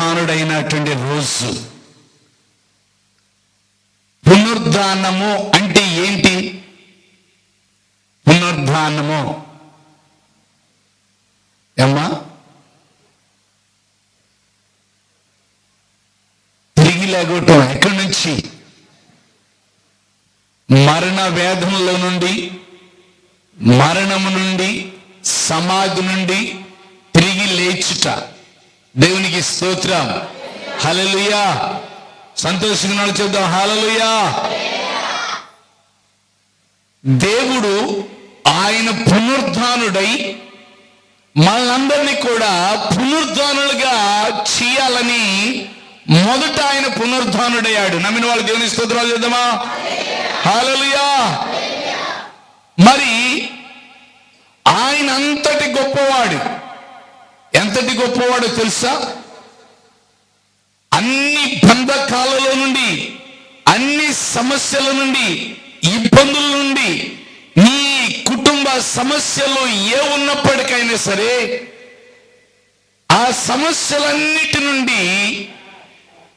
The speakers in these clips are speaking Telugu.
పునరుద్ధానుడైనటువంటి రోజు. పునరుద్ధానము అంటే ఏంటి? పునరుద్ధానము ఏమ్మా? తిరిగి లేగటం ఎక్కడి నుంచి? మరణ వేధంలో నుండి మరణము నుండి సమాధి నుండి తిరిగి లేచుట. దేవునికి స్తోత్రం. హలలుయా సంతోషంగా చెప్దాం హలలుయా దేవుడు ఆయన పునరుద్ధానుడై మనందరినీ కూడా పునరుద్ధానులుగా చేయాలని మొదట ఆయన పునరుద్ధానుడయ్యాడు నమ్మిన వాళ్ళు దేవుని స్తోత్రాలు చేద్దామా హాలలుయా మరి ఆయన అంతటి గొప్పవాడు. ఎంతటి గొప్పవాడో తెలుసా? అన్ని బంధకాలలో నుండి అన్ని సమస్యల నుండి ఇబ్బందుల నుండి నీ కుటుంబ సమస్యలు ఏ ఉన్నప్పటికైనా సరే ఆ సమస్యలన్నిటి నుండి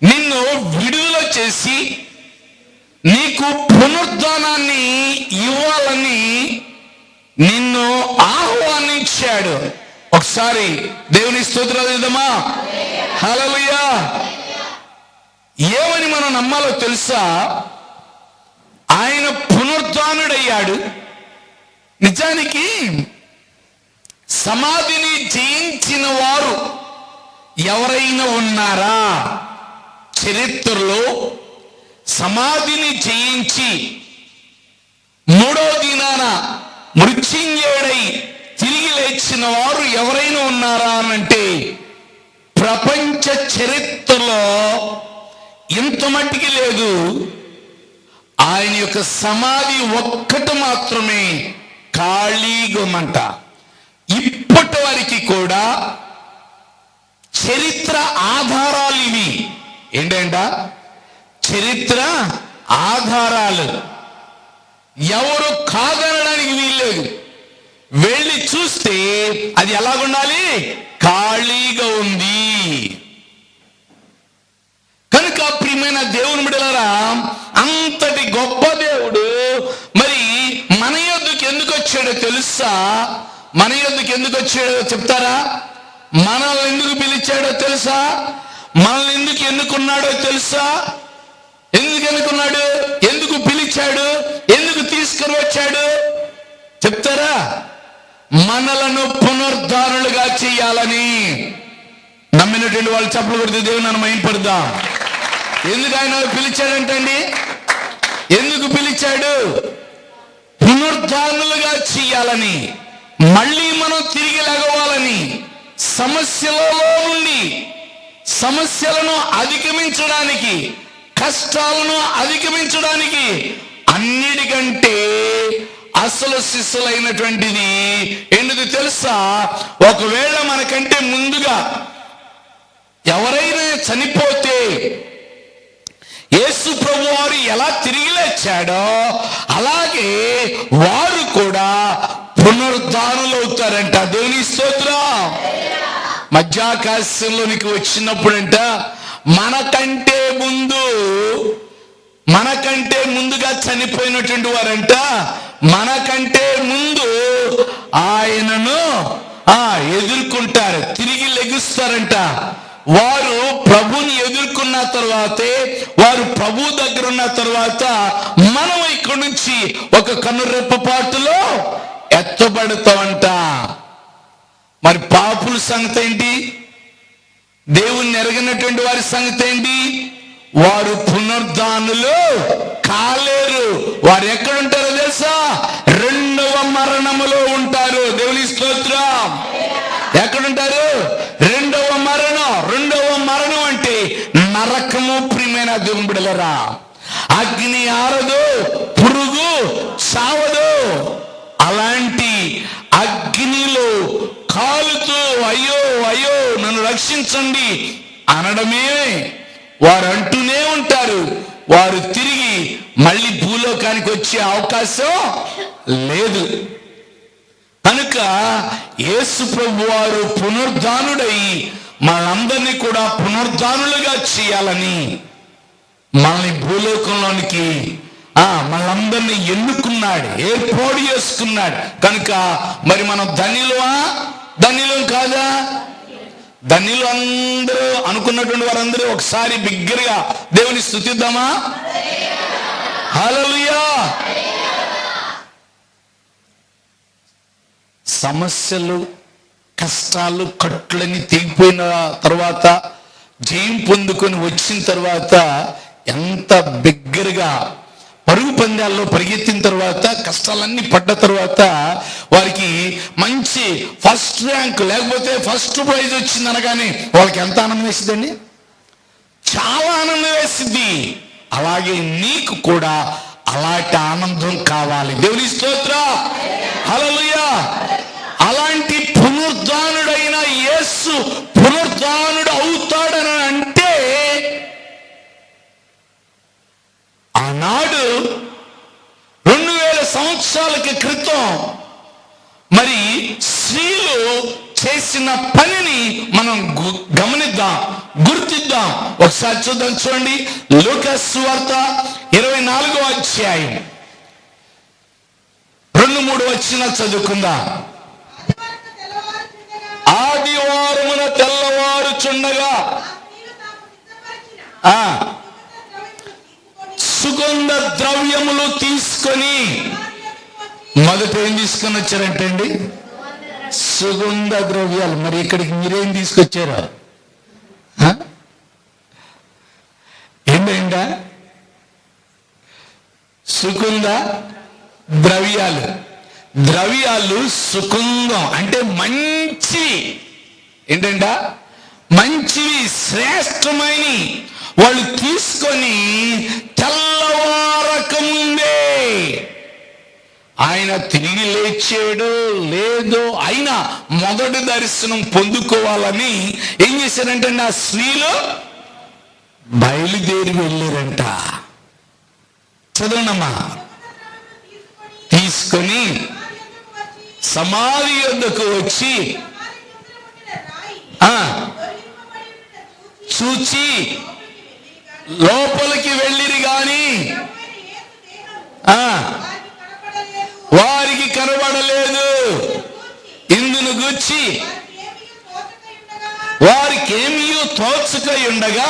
నిన్ను విడుదల చేసి నీకు పునరుద్ధానాన్ని ఇవ్వాలని నిన్ను ఆహ్వానించాడు. ఒకసారి దేవుని స్తోత్రాలు చేద్దామా హల్లెలూయా. ఏమని మనం నమ్మాలో తెలుసా? ఆయన పునరుద్ధానుడయ్యాడు నిజానికి సమాధిని జయించిన వారు ఎవరైనా ఉన్నారా? చరిత్రలో సమాధిని జయించి మూడో దినాన మృత్యుంజేడై లేచిన వారు ఎవరైనా ఉన్నారా అనంటే ప్రపంచ చరిత్రలో ఇంత మట్టికి లేదు. ఆయన యొక్క సమాధి ఒక్కటి మాత్రమే ఖాళీగమంట. ఇప్పటి వరకు కూడా చరిత్ర ఆధారాలు ఇవి ఏంటంట? చరిత్ర ఆధారాలు. ఎవరు కాదనడానికి వీల్లేదు. వెళ్ళి చూస్తే అది ఎలాగుండాలి? ఖాళీగా ఉంది. కనుక ప్రియమైన దేవుని బిడలరా అంతటి గొప్ప దేవుడు మరి మన యొద్దకు ఎందుకు వచ్చాడో తెలుసా? మన యొద్దకు ఎందుకు వచ్చాడో చెప్తారా? మనల్ని ఎందుకు పిలిచాడో తెలుసా? మనల్ని ఎందుకు ఎన్నుకున్నాడో తెలుసా? ఎందుకు ఎన్నుకున్నాడు? ఎందుకు పిలిచాడు? ఎందుకు తీసుకుని వచ్చాడు? చెప్తారా? మనలను పునరుద్ధారులుగా చేయాలని నమ్మినటువంటి వాళ్ళు చెప్పలు కొడితే దేవుని నన్ను మైంపడదాం ఎందుకు ఆయన పిలిచాడంటండి? ఎందుకు పిలిచాడు? పునరుద్ధారణలుగా చేయాలని మళ్ళీ మనం తిరిగి లెగవాలని సమస్యలలో నుండి సమస్యలను అధిగమించడానికి కష్టాలను అధిగమించడానికి అన్నిటికంటే అసలు శిస్సులైనటువంటిది ఎందుకు తెలుసా? ఒకవేళ మనకంటే ముందుగా ఎవరైనా చనిపోతే యేసు ప్రభు వారు ఎలా తిరిగి లేచాడో అలాగే వారు కూడా పునరుద్ధానులు అవుతారంట. దేవుని స్తోత్రం. మధ్యాకాశంలోనికి వచ్చినప్పుడంట మనకంటే ముందు మనకంటే ముందుగా చనిపోయినటువంటి వారంట మనకంటే ముందు ఆయనను ఆ ఎదుర్కొంటారు. తిరిగి లెగుస్తారంట. వారు ప్రభుని ఎదుర్కొన్న తర్వాతే వారు ప్రభు దగ్గర ఉన్న తర్వాత మనం ఇక్కడి నుంచి ఒక కనురెప్ప పాటులో ఎత్తబడతామంట. మరి పాపుల సంగతి ఏంటి దేవుణ్ణి ఎరగినటువంటి వారి సంగతి ఏంటి వారు పునరుద్ధానులు కాలేరు. వారు ఎక్కడ ఉంటారో తెలుసా? రెండవ మరణములో ఉంటారు. దేవుని స్తోత్రం. ఎక్కడుంటారు? రెండవ మరణం. రెండవ మరణం అంటే నరకము ప్రియమైన దేవుని అగ్ని ఆరదు పురుగు చావదు. అలాంటి అగ్నిలో కాలుతూ అయ్యో అయ్యో నన్ను రక్షించండి అనడమే వారు అంటూనే ఉంటారు. వారు తిరిగి మళ్ళీ భూలోకానికి వచ్చే అవకాశం లేదు. కనుక యేసు ప్రభు వారు పునర్ధానుడై మనందరినీ కూడా పునర్ధానులుగా చేయాలని మనల్ని భూలోకంలోనికి ఆ మనందరినీ ఎన్నుకున్నాడు ఏర్పాటు చేసుకున్నాడు. కనుక మరి మనం ధన్యులమా? ధన్యులం కాదా? ధన్యులు అందరూ అనుకున్నటువంటి వారందరూ ఒకసారి బిగ్గరగా దేవుని స్థుతిద్దామా? హలలుయా సమస్యలు కష్టాలు కట్లని తెగిపోయిన తర్వాత జయం పొందుకొని వచ్చిన తర్వాత ఎంత బిగ్గరగా పరుగు పందాల్లో పరిగెత్తిన తర్వాత కష్టాలన్నీ పడ్డ తర్వాత వారికి మంచి ఫస్ట్ ర్యాంక్ లేకపోతే ఫస్ట్ ప్రైజ్ వచ్చింది అనగానే వాళ్ళకి ఎంత ఆనందం వేసిందండి? చాలా ఆనందం వేసింది. అలాగే నీకు కూడా అలాంటి ఆనందం కావాలి. దేవుని స్తోత్ర. హల్లెలూయా అలాంటి పునరుద్ధానుడైన యేసు పునరుద్ధానుడు అవుతాడని అంటే నాడు రెండు వేల సంవత్సరాలకి క్రితం మరి స్త్రీలు చేసిన పనిని మనం గమనిద్దాం గుర్తిద్దాం. ఒకసారి చూద్దాం చూడండి. లోకస్ వార్త ఇరవై నాలుగో అధ్యాయం. రెండు మూడు వచ్చిన చదువుకుందాం. ఆదివారమున తెల్లవారుచుండగా ఆ సుగంధ ద్రవ్యములు తీసుకొని మొదట ఏం తీసుకొని వచ్చారంటండి సుగంధ ద్రవ్యాలు. మరి ఇక్కడికి మీరేం తీసుకొచ్చారు? ఆ? ఏంటండా సుగంధ ద్రవ్యాలు. ద్రవ్యాలు సుకుందం అంటే మంచి ఏంటంట? మంచివి శ్రేష్టమైన వాళ్ళు తీసుకొని తెల్ల ఆయన తిరిగి లేచాడు లేదో అయినా మొదటి దర్శనం పొందుకోవాలని ఏం చేశారంటే ఆ స్త్రీలు బయలుదేరి వెళ్ళారంట. చదవనమ్మా తీసుకొని సమాధి యొద్దకు వచ్చి ఆ చూచి లోపలికి వెళ్ళిరి కానీ ఆ వారికి కనబడలేదు. ఇందును గుచ్చి వారికి ఏమీ తోచక ఉండగా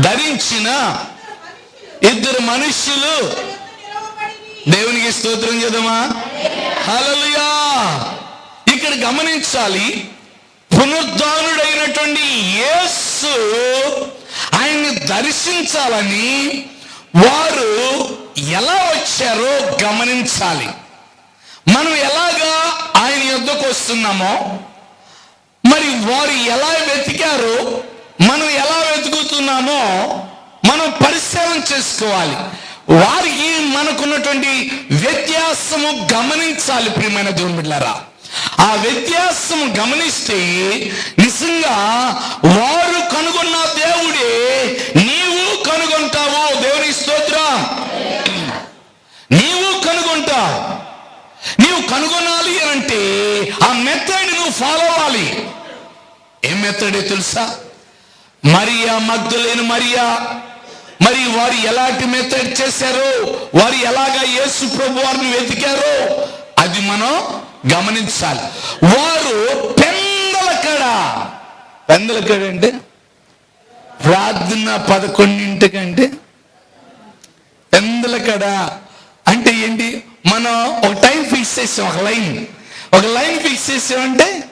ధరించిన ఇద్దరు మనుష్యులు దేవునికి స్తోత్రం చేద్దామా? హలలుయా ఇక్కడ గమనించాలి పునరుద్ధానుడైనటువంటి యేసు ఆయన్ని దర్శించాలని వారు ఎలా వచ్చారో గమనించాలి. మనం ఎలాగా ఆయన యుద్ధకు వస్తున్నామో మరి వారు ఎలా వెతికారో మనం ఎలా వెతుకుతున్నామో మనం పరిశీలన చేసుకోవాలి. వారికి మనకున్నటువంటి వ్యత్యాసము గమనించాలి ప్రియమైన దేవుని బిడ్డలారా. ఆ వ్యత్యాసము గమనిస్తే నిజంగా వారు కనుగొన్న దేవుడే నీవు కనుగొంటావు నీవు కనుగొంటా నీవు కనుగొనాలి అని అంటే ఆ మెథడ్ నువ్వు ఫాలో అవ్వాలి. ఏం మెథడే తెలుసా? మరియా మగ్ధులేని మరియా. మరి వారు ఎలాంటి మెథడ్ చేశారో? వారు ఎలాగా యేసు ప్రభు వారిని వెతికారో? అది మనం గమనించాలి. వారు పెందలకడ కడ. అంటే? ప్రార్థన పదకొండింటికంటే పెందల కడ. అంటే ఏంటి మనం ఒక టైం ఫిక్స్ చేసాం ఒక లైన్. ఒక లైన్ ఫిక్స్ చేసామంటే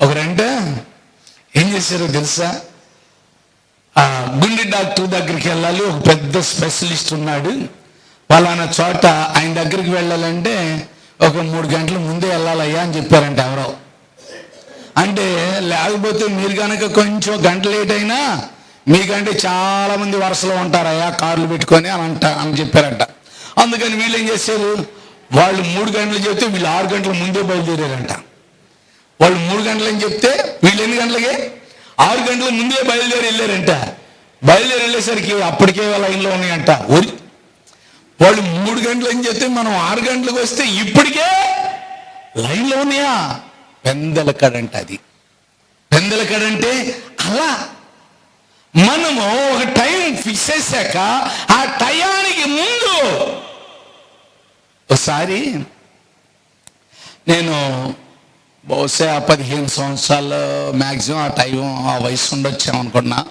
ఒకరంట ఏం చేశారో తెలుసా? ఆ గుండె డాక్టర్ దగ్గరికి వెళ్ళాలి. ఒక పెద్ద స్పెషలిస్ట్ ఉన్నాడు. పలానా చోట ఆయన దగ్గరికి వెళ్ళాలంటే ఒక మూడు గంటల ముందే వెళ్ళాలయ్యా అని చెప్పారంట ఎవరో. అంటే లేకపోతే మీరు కనుక కొంచెం గంట లేట్ అయినా మీకంటే చాలా మంది వరుసలో ఉంటారయ్యా కార్లు పెట్టుకొని అని అంట అని చెప్పారంట. అందుకని వీళ్ళు ఏం చేశారు వాళ్ళు మూడు గంటలు చెప్తే వీళ్ళు ఆరు గంటల ముందే బయలుదేరారంట. వాళ్ళు మూడు గంటలని చెప్తే వీళ్ళు ఎన్ని గంటలకి? ఆరు గంటల ముందే బయలుదేరి వెళ్ళారంట. బయలుదేరి వెళ్ళేసరికి అప్పటికే లైన్లో ఉన్నాయంట. ఒరి వాళ్ళు మూడు గంటలు అని చెప్తే మనం ఆరు గంటలకు వస్తే ఇప్పటికే లైన్లో ఉన్నాయా? పెందల కడంట అది. పెందల కడంటే అలా మనము ఒక టైం ఫిక్స్ చేశాక ఆ టయానికి ముందు ఒకసారి నేను బహుశా పదిహేను సంవత్సరాలు మ్యాక్సిమం ఆ టైం ఆ వయసు ఉండొచ్చాం అనుకున్నా.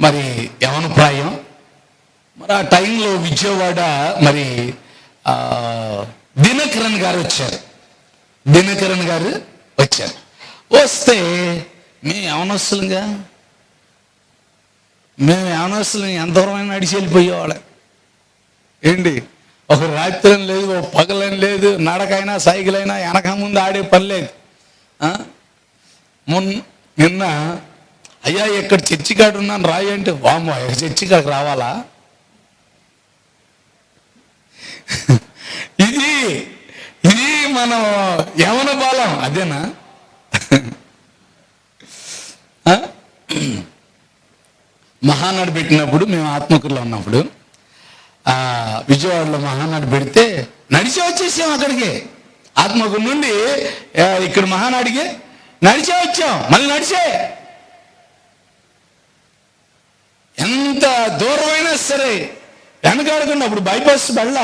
మరి యవన ప్రాయం? మరి ఆ టైంలో విజయవాడ మరి దినకరణ్ గారు వచ్చారు. దినకరణ్ గారు వచ్చారు. వస్తే మేము యవనస్తులుగా మేము యవనస్తులు ఎంత దూరమైన నడిచి వెళ్ళిపోయేవాళ్ళం. ఏంటి? ఒక రాత్రి అని లేదు ఒక పగలని లేదు నడకైనా సైకిల్ అయినా వెనక ముందు ఆడే పని లేదు? మొన్న నిన్న అయ్యా ఇక్కడ చర్చి కాడ ఉన్నాను రాయి అంటే ఇక్కడ చర్చి కాడికి రావాలా? ఇది ఇది మనం యవన బాలం అదేనా? మహానాడు పెట్టినప్పుడు మేము ఆత్మకూరులో ఉన్నప్పుడు ఆ విజయవాడలో మహానాడు పెడితే నడిచే వచ్చేసాం అక్కడికి. ఆత్మకూరు నుండి ఇక్కడ మహానాడికి నడిచే వచ్చాం. మళ్ళీ నడిచే. ఎంత దూరమైనా సరే వెనకాడకుండా అప్పుడు బైపాస్ బళ్ళ.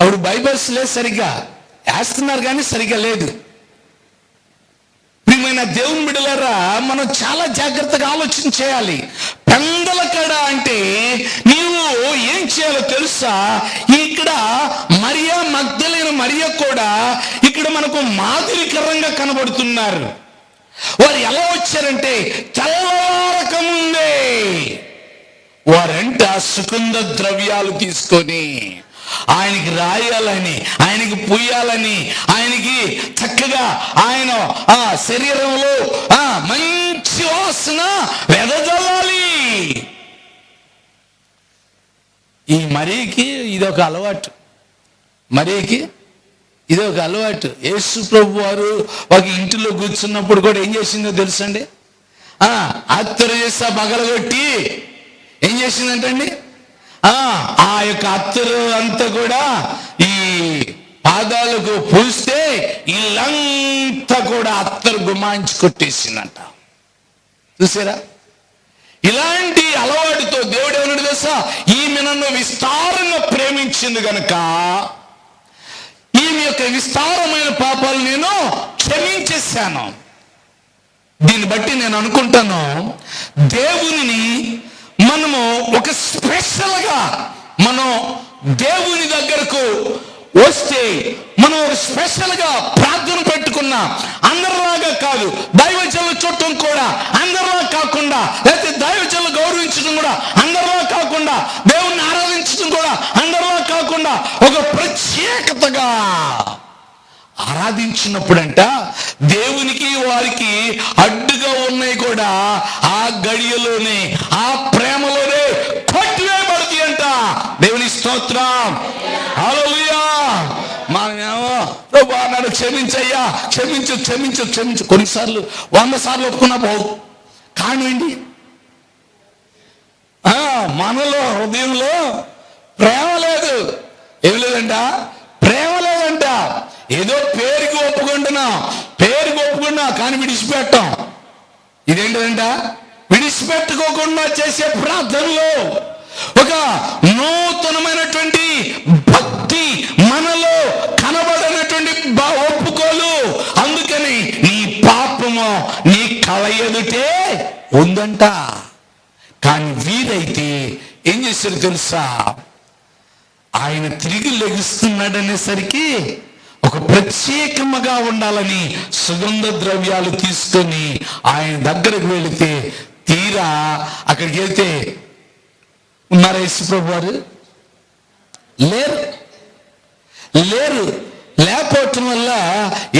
అప్పుడు బైపాస్ లేదు సరిగ్గా. వేస్తున్నారు కానీ సరిగ్గా లేదు. ప్రియమైన దేవుని బిడలరా మనం చాలా జాగ్రత్తగా ఆలోచన చేయాలి. పెందల కడ అంటే నీవు ఏం చేయాలో తెలుసా? ఇక్కడ మరియా మగ్ధలైన మరియా కూడా ఇక్కడ మనకు మాదిరికరంగా కనబడుతున్నారు. వారు ఎలా వచ్చారంటే తెల్లవారకముందే వారంట సుగంధ ద్రవ్యాలు తీసుకొని ఆయనకి రాయాలని ఆయనకి పుయ్యాలని ఆయనకి చక్కగా ఆయన ఆ శరీరంలో ఆ మంచి వాసన వెదజల్లాలి. ఈ మరీకి ఇది ఒక అలవాటు. మరీకి ఇది ఒక అలవాటు. యేసు ప్రభు వారు ఒక ఇంటిలో కూర్చున్నప్పుడు కూడా ఏం చేసిందో తెలుసండి? ఆ అత్తరు చేస్తా పగలగొట్టి ఏం చేసిందంటండి? ఆ ఆ యొక్క అత్తరు అంతా కూడా ఈ పాదాలకు పూస్తే ఇల్లంతా కూడా అత్తరు గుమాయించి కొట్టేసిందంట. చూసారా? ఇలాంటి అలవాటుతో దేవుడు ఏమన్నాడు తెలుసా? ఈమె నన్ను విస్తారంగా ప్రేమించింది గనక ఈమె యొక్క విస్తారమైన పాపాలు నేను క్షమించేశాను. దీన్ని బట్టి నేను అనుకుంటాను దేవునిని మనము ఒక స్పెషల్గా మనం దేవుని దగ్గరకు వస్తే మనం ఒక స్పెషల్గా ప్రార్థన పెట్టుకున్న అందరిలాగా కాదు దైవజనుల చుట్టం కూడా అందరిలా కాకుండా లేకపోతే దైవజనులు గౌరవించడం కూడా అందరిలా కాకుండా దేవుణ్ణి ఆరాధించడం కూడా అందరిలా కాకుండా ఒక ప్రత్యేకతగా ఆరాధించినప్పుడంట దేవునికి వారికి అడ్డుగా ఉన్నాయి కూడా ఆ గడియలోనే ఆ ప్రేమలోనే కొట్టివేయబడుతాయి అంట దేవుని స్తోత్రం హల్లెలూయా మనమేమో ప్రభు నన్ను క్షమించయ్యా క్షమించు క్షమించు క్షమించు. కొన్నిసార్లు వంద సార్లు ఒప్పుకున్నా పోవు. కానివ్వండి ఆ, మనలో హృదయంలో ప్రేమ లేదు. ఏం లేదంట? ప్రేమ లేదంట. ఏదో పేరుకి ఒప్పుకుంటున్నాం పేరుకి ఒప్పుకున్నా కానీ విడిచిపెట్టాం. ఇదేంటంట విడిచిపెట్టుకోకుండా చేసే ప్రార్థనలో. ఒక నూతనమైనటువంటి భక్తి మనలో కనబడినటువంటి ఒప్పుకోలు. అందుకని నీ పాపము నీ కళ ఎదుటే ఉందంట. కానీ వీరైతే ఏం చేశారు తెలుసా? ఆయన తిరిగి లెగుస్తున్నాడనేసరికి ఒక ప్రత్యేకముగా ఉండాలని సుగంధ ద్రవ్యాలు తీసుకొని ఆయన దగ్గరకు వెళితే తీరా అక్కడికి వెళ్తే ఉన్నారా యేసుప్రభు వారు లేరు. లేరు. లేకపోవటం వల్ల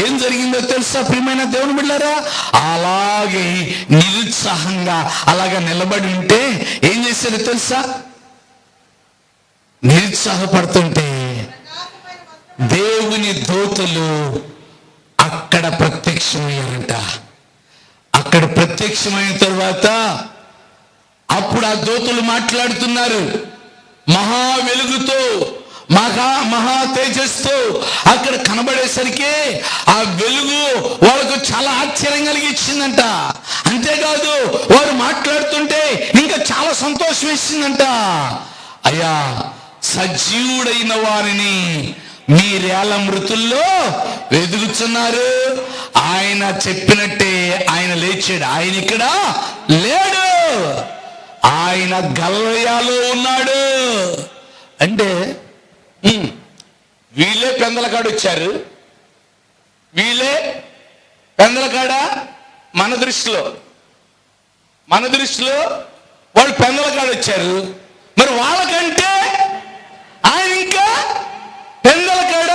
ఏం జరిగిందో తెలుసా ప్రియమైన దేవుని బిళ్ళారా అలాగే నిరుత్సాహంగా అలాగా నిలబడి ఉంటే ఏం చేశారో తెలుసా? నిరుత్సాహపడుతుంటే దేవుని దూతలు అక్కడ ప్రత్యక్షమయ్యారంట. అక్కడ ప్రత్యక్షమైన తర్వాత అప్పుడు ఆ దూతలు మాట్లాడుతున్నారు. మహా వెలుగుతో మహా మహా తేజస్తో అక్కడ కనబడేసరికి ఆ వెలుగు వాళ్ళకు చాలా ఆశ్చర్యం కలిగించిందంట. అంతేకాదు వారు మాట్లాడుతుంటే ఇంకా చాలా సంతోషం ఇచ్చిందంట అయ్యా సజీవుడైన వారిని మీరేళ మృతుల్లో వెదుగుతున్నారు? ఆయన చెప్పినట్టే ఆయన లేచాడు. ఆయన ఇక్కడ లేడు. ఆయన గల్లయాలో ఉన్నాడు. అంటే వీళ్ళే పెందలకాడు వచ్చారు. వీళ్ళే పెందలకాడ మన దృష్టిలో. మన దృష్టిలో వాళ్ళు పెందలకాడ వచ్చారు. మరి వాళ్ళకంటే ఆయన ఇంకా పెందలకాడ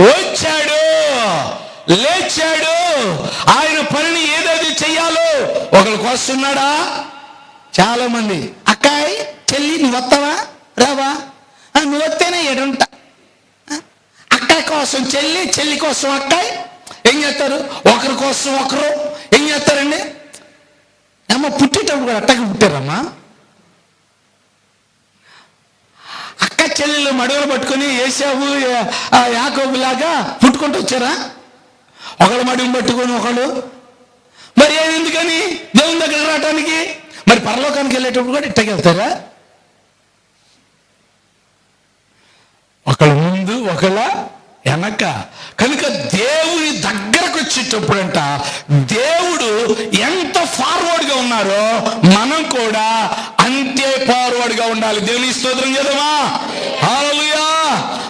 వచ్చాడు. లేచాడు. ఆయన పనిని ఏదైతే చెయ్యాలో ఒకరికి వస్తున్నాడా? చాలా మంది అక్కాయ్ చెల్లి నువ్వు వస్తావా? రావా? నువ్వు వస్తేనే ఎడుంటా అక్కాయి కోసం చెల్లి చెల్లి కోసం అక్కాయి ఏం చేస్తారు? ఒకరి కోసం ఒకరు ఏం చేస్తారండి? అమ్మ పుట్టేటప్పుడు కూడా అట్టకి పుట్టారమ్మా. అక్క చెల్లెలు మడుగులు పట్టుకొని ఏసావు యాకోబులాగా పుట్టుకుంటూ వచ్చారా? ఒకళ్ళు మడుగు పట్టుకొని ఒకళ్ళు. మరి ఏది ఎందుకని? దేవుని దగ్గర రావటానికి? మరి పరలోకానికి వెళ్ళేటప్పుడు కూడా ఇట్టకి వెళ్తారా? ఒకళ్ళ ముందు ఒకళ్ళ వెనక. కనుక దేవుని దగ్గరకు వచ్చేటప్పుడంట దేవుడు ఎంత ఫార్వర్డ్గా ఉన్నారో మనం కూడా అంతే ఫార్వర్డ్గా ఉండాలి. దేవుని స్తోత్రం చేద్దామా?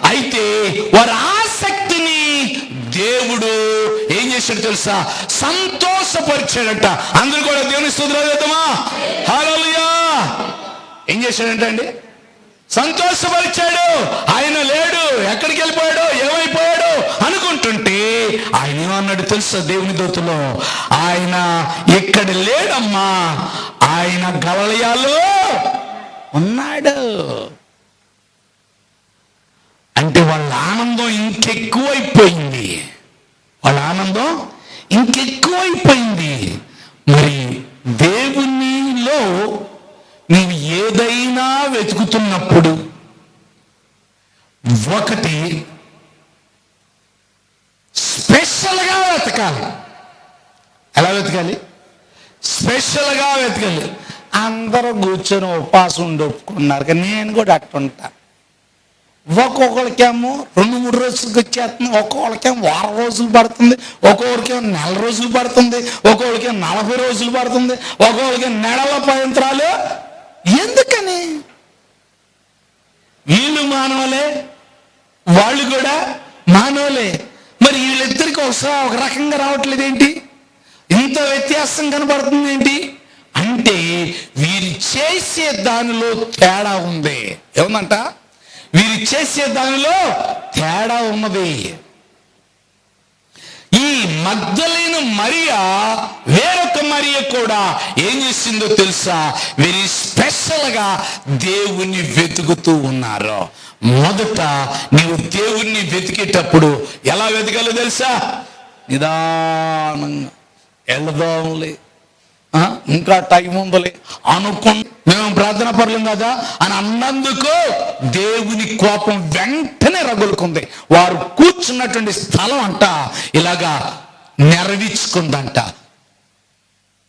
అయితే వారి ఆసక్తిని దేవుడు చేశాడు తెలుసా? సంతోషపరిచాడంట. అందరూ కూడా దేవుని స్తోత్రం ఏం చేశాడంట అండి? సంతోషపరిచాడు. ఆయన లేడు. ఎక్కడికి వెళ్ళిపోయాడు? ఏమైపోయాడు? అనుకుంటుంటే ఆయన ఏమన్నాడు తెలుసా దేవుని దూతలో? ఆయన ఇక్కడ లేడమ్మా. ఆయన గలయాలో ఉన్నాడు. అంటే వాళ్ళ ఆనందం ఇంకెక్కువైపోయింది. వాళ్ళ ఆనందం ఇంకెక్కువైపోయింది. మరి దేవునిలో నీవు ఏదైనా వెతుకుతున్నప్పుడు ఒకటి స్పెషల్గా వెతకాలి. ఎలా వెతకాలి? స్పెషల్గా వెతకాలి. అందరూ కూర్చొని ఉపాసం ఉండి ఒప్పుకున్నారు. కానీ నేను కూడా అట్టుంటా. ఒక్కొక్కరికేమో రెండు మూడు రోజులకి వచ్చేస్తుంది ఒక్కొక్కరికేమో వారం రోజులు పడుతుంది ఒక్కొక్కరికేమో నెల రోజులు పడుతుంది ఒక్కొక్కరికేమో నలభై రోజులు పడుతుంది ఒక్కొక్కరికి నెలల పయంత్రాలు. ఎందుకని? వీళ్ళు మానవులే వాళ్ళు కూడా మానవులే. మరి వీళ్ళిద్దరికి ఒకసారి ఒక రకంగా రావట్లేదు ఏంటి? ఇంత వ్యత్యాసం కనబడుతుంది ఏంటి? అంటే వీరు చేసే దానిలో తేడా ఉంది. ఏమందంట? వీరు చేసే దానిలో తేడా ఉన్నది. ఈ మగ్ధలైన మరియా వేరొక మరియ కూడా ఏం చేసిందో తెలుసా? వెరీ స్పెషల్గా దేవుణ్ణి వెతుకుతూ ఉన్నారు. మొదట నీవు దేవుణ్ణి వెతికేటప్పుడు ఎలా వెతకాలో తెలుసా? నిదానంగా వెళదాంలే. ఇంకా టైం ఉందలే. అనుకు మేము ప్రార్థన పరులం కదా? అని అన్నందుకు దేవుని కోపం వెంటనే రగులుకుంది. వారు కూర్చున్నటువంటి స్థలం అంట ఇలాగా నెరవేర్చుకుందంట.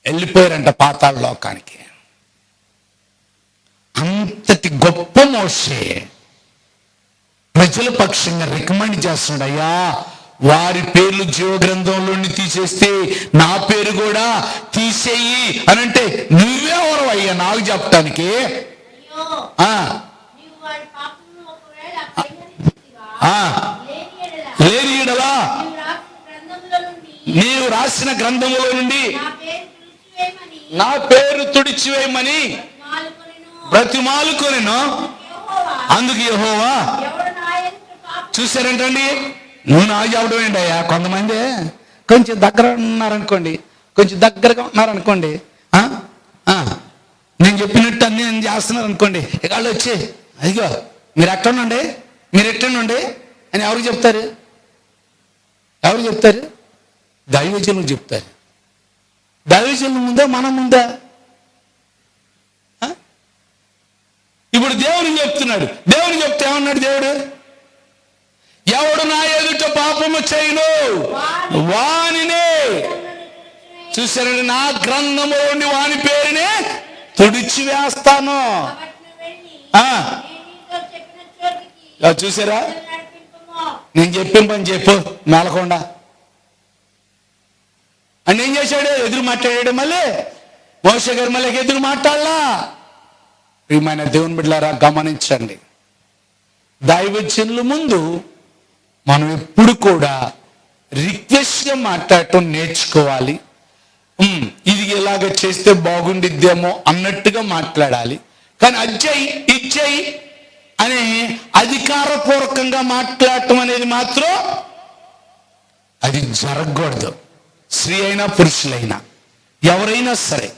వెళ్ళిపోయారంట పాతాళ లోకానికి. అంతటి గొప్ప మోసే ప్రజల పక్షంగా రికమెండ్ చేస్తున్నాడు అయ్యా వారి పేర్లు జీవ గ్రంథంలోని తీసేస్తే నా పేరు కూడా తీసేయి అని అంటే నువ్వెవరు అయ్యా నాకు చెప్పటానికి లేని యెడల నీవు రాసిన గ్రంథములో నుండి నా పేరు తుడిచివేయమని నా పేరు తుడిచివేయమని మాలుకొనెను. బ్రతిమాలుకొనెను. యెహోవా, అందుకు యెహోవా చూసారేంటండి నువ్వు నాకు చెప్పడం అయ్యా. కొంతమంది కొంచెం దగ్గర ఉన్నారనుకోండి కొంచెం దగ్గరగా ఉన్నారనుకోండి ఆ? ఆ. నేను చెప్పినట్టు అన్ని నేను చేస్తున్నారు అనుకోండి ఇక వాళ్ళు వచ్చి అదిగో మీరు ఎక్కడుండండి మీరు ఎట్టండి అని ఎవరికి చెప్తారు? ఎవరు చెప్తారు? దైవజనులు చెప్తారు. దైవజనులు ముందా మనం ముందా? ఆ? ఇప్పుడు దేవుడు చెప్తున్నాడు? దేవుడు చెప్తే ఏమన్నాడు దేవుడు? ఎవడు నా ఎదుట పాపము చేయను? వానినే. చూశారండి నా గ్రంథము ఉండి వాని పేరునే తుడిచి వేస్తాను ఆ, చూసారా నేను చెప్పిన పని చెప్పు మేలకొండ. అని ఏం చేశాడు? ఎదురు మాట్లాడాడు మళ్ళీ. మోసే గారు మళ్ళీ ఎదురు మాట్లాడలా. ప్రియమైన దేవుని బిడ్డలారా గమనించండి. దైవజనుల ముందు మనం ఎప్పుడు కూడా రిక్వెస్ట్గా మాట్లాడటం నేర్చుకోవాలి. ఉమ్, ఇది ఇలాగ చేస్తే బాగుండిద్దేమో అన్నట్టుగా మాట్లాడాలి. కానీ అజ్జయ్ ఇచ్చయ్ అనే అధికారపూర్వకంగా మాట్లాడటం అనేది మాత్రం అది జరగకూడదు. స్త్రీ అయినా పురుషులైనా ఎవరైనా సరే.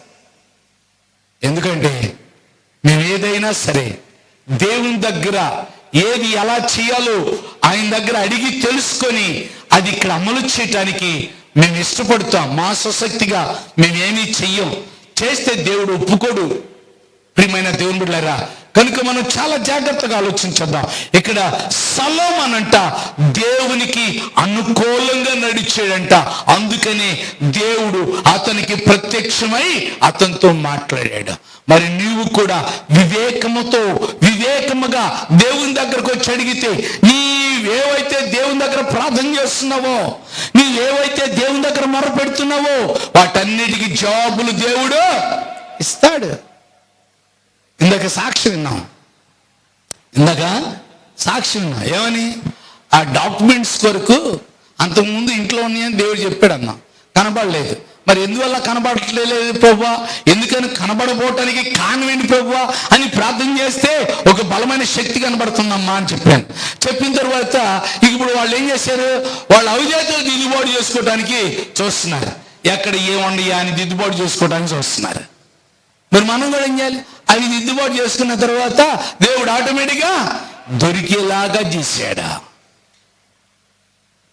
ఎందుకంటే మేము ఏదైనా సరే దేవుని దగ్గర ఏది ఎలా చేయాలో ఆయన దగ్గర అడిగి తెలుసుకొని అది ఇక్కడ అమలు చేయటానికి మేము ఇష్టపడతాం. మా స్వశక్తిగా మేమేమీ చెయ్యం. చేస్తే దేవుడు ఒప్పుకోడు. ప్రియమైన దేవుని బిడ్డారా కనుక మనం చాలా జాగ్రత్తగా ఆలోచించద్దాం. ఇక్కడ సలోమన్ అంట దేవునికి అనుకూలంగా నడిచాడంట. అందుకనే దేవుడు అతనికి ప్రత్యక్షమై అతనితో మాట్లాడాడు. మరి నీవు కూడా వివేకముతో వివేకముగా దేవుని దగ్గరకు వచ్చి అడిగితే నీవేవైతే దేవుని దగ్గర ప్రార్థన చేస్తున్నావో నీవేవైతే దేవుని దగ్గర మొరపెడుతున్నావో వాటన్నిటికీ జవాబులు దేవుడు ఇస్తాడు. ఇందాక సాక్షి విన్నాం. ఇందాక సాక్షి విన్నాం. ఏమని? ఆ డాక్యుమెంట్స్ కొరకు అంతకుముందు ఇంట్లో ఉన్నాయని దేవుడు చెప్పాడు అన్నా కనబడలేదు. మరి ఎందువల్ల కనబడట్లేదు ప్రభు ఎందుకని కనబడబోటానికి కానివ్వండి ఏంటి ప్రభు అని ప్రార్థన చేస్తే ఒక బలమైన శక్తి కనబడుతుందమ్మా అని చెప్పాను. చెప్పిన తర్వాత ఇప్పుడు వాళ్ళు ఏం చేశారు? వాళ్ళు అవిజేతలు దిద్దుబాటు చేసుకోవడానికి చూస్తున్నారు. ఎక్కడ ఏముండయా అని దిద్దుబాటు చేసుకోవడానికి చూస్తున్నారు. మరి మనం కూడా ఏం చేయాలి? అవి దిద్దుబాటు చేసుకున్న తర్వాత దేవుడు ఆటోమేటిక్గా దొరికేలాగా చేశాడా.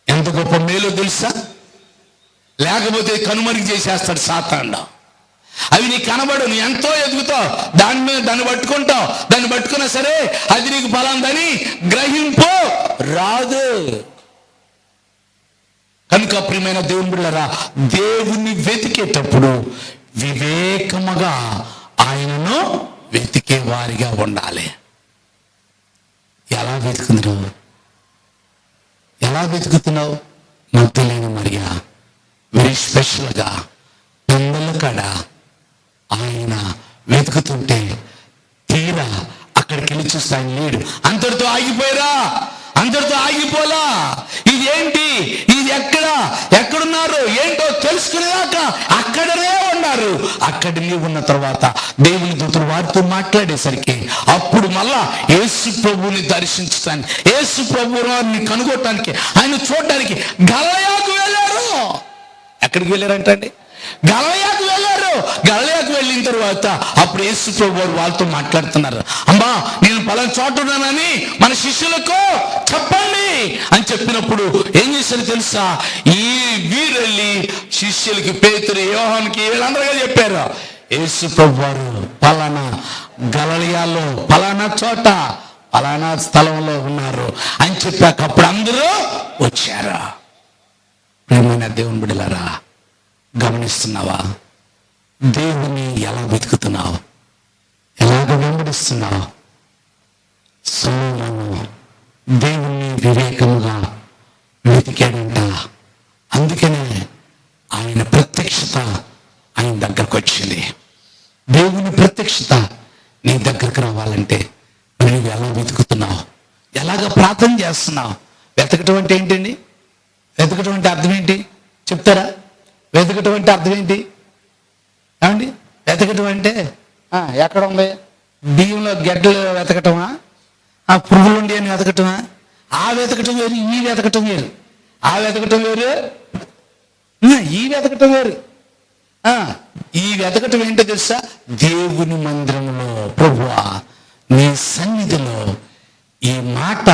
ఎంత గొప్ప మేలో తెలుసా? లేకపోతే కనుమరుగు చేసేస్తాడు సాతాండ అవి నీకు కనబడు నువ్వు ఎంతో ఎదుగుతావు. దాని మీద దాన్ని పట్టుకుంటావు. దాన్ని పట్టుకున్నా సరే అది నీకు బలందని గ్రహింపు రాదు. కనుక ప్రియమైన దేవుని బిళ్ళరా దేవుణ్ణి వెతికేటప్పుడు వివేకముగా ఆయనను వెతికే వారిగా ఉండాలి. ఎలా వెతుకుతున్నావు? ఎలా వెతుకుతున్నావు? నాకు తెలియదు మరియా. వెరీ స్పెషల్గా పెందల కాడ ఆయన వెతుకుతుంటే తీరా అక్కడికి వెళ్ళి చూస్తే ఆయన లేడు. అందరితో ఆగిపోయారా అందరితో ఆగిపోలా. ఇది ఏంటి? ఇది ఎక్కడ? ఎక్కడున్నారు? ఏంటో తెలుసుకునేదాకా అక్కడనే ఉన్నారు. అక్కడనే ఉన్న తర్వాత దేవుని దూతలు వారితో మాట్లాడేసరికి అప్పుడు మళ్ళా యేసు ప్రభువుని దర్శించడానికి యేసు ప్రభువుని కనుగొట్టడానికి ఆయన చూడడానికి గలయాకు వెళ్ళారు. ఎక్కడికి వెళ్ళారంటండి గలయాకు వెళ్ళారు. గలయాకు వెళ్ళిన తర్వాత అప్పుడు యేసు ప్రభు వాళ్ళతో మాట్లాడుతున్నారు. అమ్మా నేను పలానా చోట ఉన్నానని మన శిష్యులకు చెప్పండి అని చెప్పినప్పుడు ఏం చేశారు తెలుసా? ఈ వీరెళ్ళి శిష్యులకి పేతురు యోహానికి వీళ్ళందరూ చెప్పారు. యేసు ప్రభు వారు పలానా గలయాలో పలానా చోట పలానా స్థలంలో ఉన్నారు అని చెప్పాక అప్పుడు అందరూ వచ్చారు. ప్రేమైన దేవుని బిడ్డలారా గమనిస్తున్నావా? దేవుని ఎలా వెతుకుతున్నావు? ఎలాగ వెంబడిస్తున్నావు? సొలొమోను దేవుణ్ణి వివేకముగా వెతికాడంట. అందుకనే ఆయన ప్రత్యక్షత ఆయన దగ్గరకు వచ్చింది. దేవుని ప్రత్యక్షత నీ దగ్గరకు రావాలంటే నువ్వు ఎలా వెతుకుతున్నావు? ఎలాగ ప్రార్థన చేస్తున్నావు? వెతకటం అంటే ఏంటండి? వెతకటం అంటే అర్థం ఏంటి చెప్తారా? వెతకటం అంటే అర్థం ఏంటి ఏమండి? వెతకటం అంటే? ఎక్కడ ఉంది? బియ్యంలో గడ్డలు వెతకటమా? ఆ పురుగులు ఉండి అని వెతకటమా? ఆ వెతకటం వేరు ఈ వెతకటం వేరు. ఆ వెతకటం వేరు? ఈ వెతకటం వేరు. ఈ వెతకటం ఏంటో తెలుసా? దేవుని మందిరంలో ప్రభువా నీ సన్నిధిలో ఈ మాట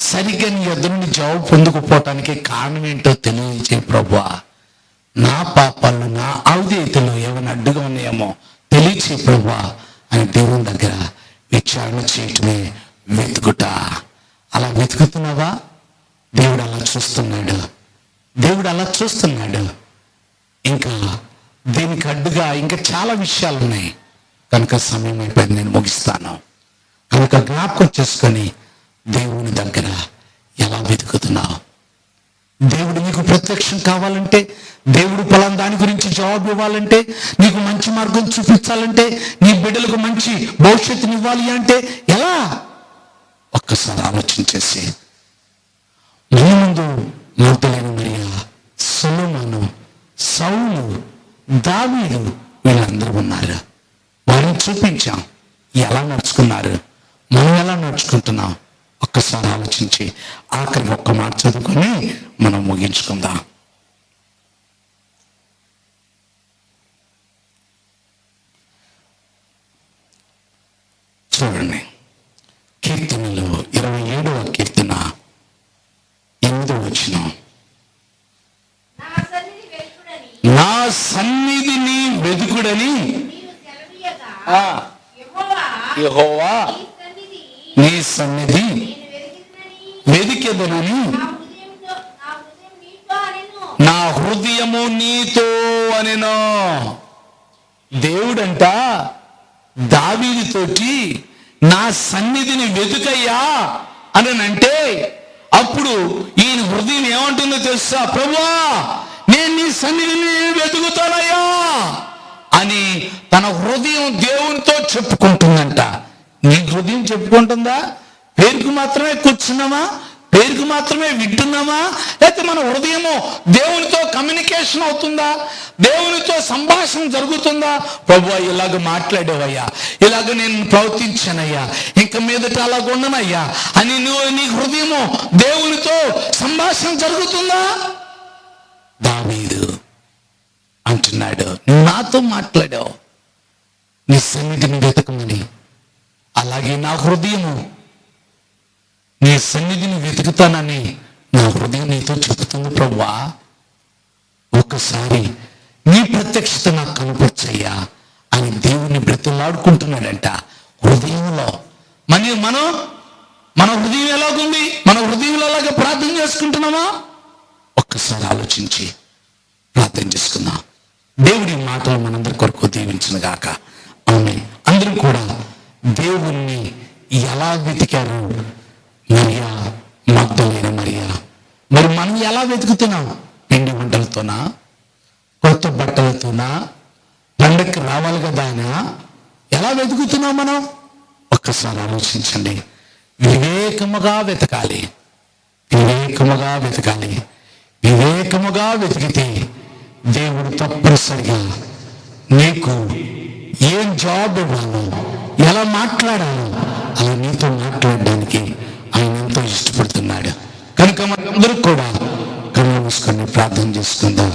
సరిగ్గా నీ యొద్ నుండి జవాబు పొందుకుపోవటానికి కారణం ఏంటో తెలియజే ప్రభా నా పాపాలు నా అవిధేయతలు ఏమైనా అడ్డుగా ఉన్నాయేమో తెలియచే ప్రభా అని దేవుని దగ్గర విచారణ చేయటమే వెతుకుట. అలా వెతుకుతున్నావా? దేవుడు అలా చూస్తున్నాడు. దేవుడు అలా చూస్తున్నాడు. ఇంకా దీనికి అడ్డుగా ఇంకా చాలా విషయాలు ఉన్నాయి కనుక సమయం అయిపోయింది నేను ముగిస్తాను. కనుక జ్ఞాపకం చేసుకొని దేవుని దగ్గర ఎలా వెతుకుతున్నావు? దేవుడు నీకు ప్రత్యక్షం కావాలంటే దేవుడు పొలం దాని గురించి జవాబు ఇవ్వాలంటే నీకు మంచి మార్గం చూపించాలంటే నీ బిడ్డలకు మంచి భవిష్యత్తుని ఇవ్వాలి అంటే ఎలా? ఒక్కసారి ఆలోచన చేసి నీ ముందు మూర్తులైన మరియా సులమాను సౌలు దావీడు వీళ్ళందరూ ఉన్నారు. వారిని చూపించాం. ఎలా నడుచుకున్నారు? మనం ఎలా నడుచుకుంటున్నాం? ఒక్కసారి ఆలోచించి ఆఖరి ఒక్క మాట చదువుకొని మనం ముగించుకుందాం చూడండి కీర్తనలో ఇరవై ఏడవ కీర్తన ఎనిమిదో వచ్చిన నా సన్నిధి వెలుగుడని నా సన్నిధిని వెతుకుడని నీవు సెలవీయగా ఆ, యెహోవా యెహోవా నీ సన్నిధి నీ సన్నిధి నేను వెతికినని వెదికెదనని నా హృదయంతో నా హృదయం నీతో అనెను నా హృదయము నీతో అనెను దేవుడంట దావీదితోటి నా సన్నిధిని వెతుకయ్యా అని అంటే అప్పుడు ఈయన హృదయం ఏమంటుందో తెలుసా? ప్రభువా నేను నీ సన్నిధిని వెతుకుతానయ్యా అని తన హృదయం దేవునితో చెప్పుకుంటుందంట. నీ హృదయం చెప్పుకుంటుందా? పేరుకు మాత్రమే కూర్చున్నామా పేరుకు మాత్రమే వింటున్నామా? లేకపోతే మన హృదయము దేవునితో కమ్యూనికేషన్ అవుతుందా? దేవునితో సంభాషణ జరుగుతుందా? ప్రభు ఇలాగ మాట్లాడేవయ్యా. ఇలాగ నేను ప్రవర్తించానయ్యా. ఇంక మీదట అలాగ ఉండనయ్యా. అని నువ్వు నీ హృదయము దేవునితో సంభాషణ జరుగుతుందా? దావీదు అంటున్నాడు. నువ్వు నాతో మాట్లాడావు. నీ సన్నిధిని వెతకమని. అలాగే నా హృదయము నీ సన్నిధిని వెతుకుతానని నా హృదయం నీతో చెబుతుంది ప్రవ్వా ఒక్కసారి నీ ప్రత్యక్షత నాకు కనపరచయ్యా. అని దేవుని బ్రతిలాడుకుంటున్నాడంట హృదయంలో మన మనం మన హృదయం ఎలాగుంది? మన హృదయంలో ఎలాగ ప్రార్థన చేసుకుంటున్నామా? ఒక్కసారి ఆలోచించి ప్రార్థన చేసుకుందాం. దేవుడి మాటలు మనందరి కొరకు దీవించిన గాక. ఆమె అందరూ కూడా దేవుణ్ణి ఎలా వెతికారు? మరియా మగ్ధులైన మరియా మరి మనం ఎలా వెతుకుతున్నాం? పిండి వంటలతోనా కొత్త బట్టలతోనా? పండక్కి రావాలి కదా ఆయన? ఎలా వెతుకుతున్నాం మనం? ఒక్కసారి ఆలోచించండి. వివేకముగా వెతకాలి. వివేకముగా వెతకాలి. వివేకముగా వెతికితే దేవుడు తప్పనిసరిగా నీకు ఏం జాబ్ ఇవ్వాలో ఎలా మాట్లాడాలో అలా నీతో మాట్లాడడానికి ఆయన ఎంతో ఇష్టపడుతున్నాడు. కనుక మనందరూ కూడా కళ్ళు మూసుకొని ప్రార్థన చేసుకుందాం.